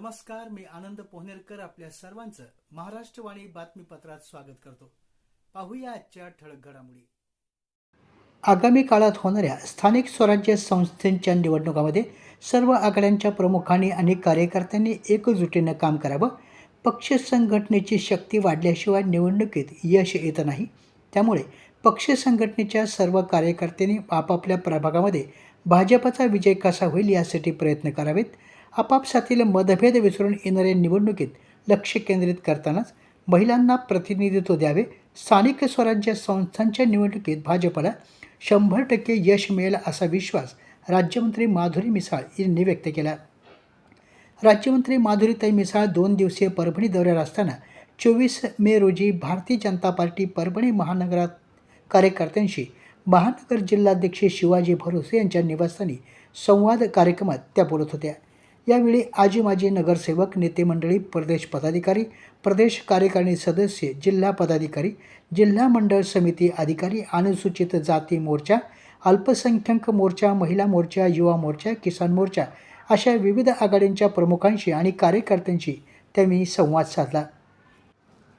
नमस्कार मी आनंद पोहनेरकर आपल्या सर्वांचं महाराष्ट्रवाणी बातमीपत्रात स्वागत करतो. पाहूया आजच्या ठळक घडामोडी. आगामी काळात होणाऱ्या स्थानिक स्वराज्य संस्थांच्या निवडणुकामध्ये सर्व आघाड्यांच्या प्रमुखांनी आणि कार्यकर्त्यांनी एकजुटीनं काम करावं. पक्ष संघटनेची शक्ती वाढल्याशिवाय निवडणुकीत यश येत नाही. त्यामुळे पक्ष संघटनेच्या सर्व कार्यकर्त्यांनी आपापल्या प्रभागामध्ये भाजपचा विजय कसा होईल यासाठी प्रयत्न करावेत. आपापसातील मतभेद विसरून येणाऱ्या निवडणुकीत लक्ष केंद्रित करतानाच महिलांना प्रतिनिधित्व द्यावे स्थानिक स्वराज्य संस्थांच्या निवडणुकीत भाजपला शंभर टक्के यश मिळेल असा विश्वास राज्यमंत्री माधुरी मिसाळ यांनी व्यक्त केला. राज्यमंत्री माधुरीताई मिसाळ दोन दिवसीय परभणी दौऱ्यावर असताना चोवीस मे रोजी भारतीय जनता पार्टी परभणी महानगरात कार्यकर्त्यांशी महानगर जिल्हाध्यक्ष शिवाजी भरोसे यांच्या निवासस्थानी संवाद कार्यक्रमात त्या बोलत होत्या. यावेळी आजी माजी नगरसेवक नेते मंडळी प्रदेश पदाधिकारी प्रदेश कार्यकारिणी सदस्य जिल्हा पदाधिकारी जिल्हा मंडळ समिती अधिकारी अनुसूचित जाती मोर्चा अल्पसंख्याक मोर्चा महिला मोर्चा युवा मोर्चा किसान मोर्चा अशा विविध आघाड्यांच्या प्रमुखांशी आणि कार्यकर्त्यांशी त्यांनी संवाद साधला.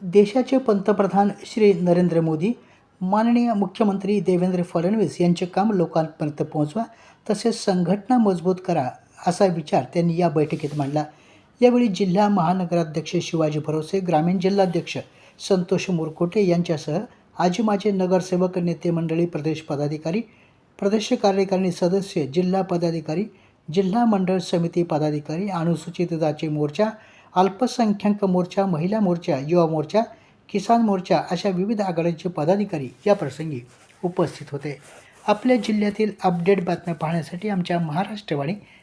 देशाचे पंतप्रधान श्री नरेंद्र मोदी माननीय मुख्यमंत्री देवेंद्र फडणवीस यांचे काम लोकांपर्यंत पोहोचवा तसेच संघटना मजबूत करा असा विचार त्यांनी या बैठकीत मांडला. यावेळी जिल्हा महानगराध्यक्ष शिवाजी भरोसे ग्रामीण जिल्हाध्यक्ष संतोष मुरकोटे यांच्यासह आजी माजी नगरसेवक नेते मंडळी प्रदेश पदाधिकारी प्रदेश कार्यकारिणी सदस्य जिल्हा पदाधिकारी जिल्हा मंडळ समिती पदाधिकारी अनुसूचित जाती मोर्चा अल्पसंख्याक मोर्चा महिला मोर्चा युवा मोर्चा किसान मोर्चा अशा विविध आघाड्यांचे पदाधिकारी या प्रसंगी उपस्थित होते. आपल्या जिल्ह्यातील अपडेट बातम्या पाहण्यासाठी आमच्या महाराष्ट्रवाणी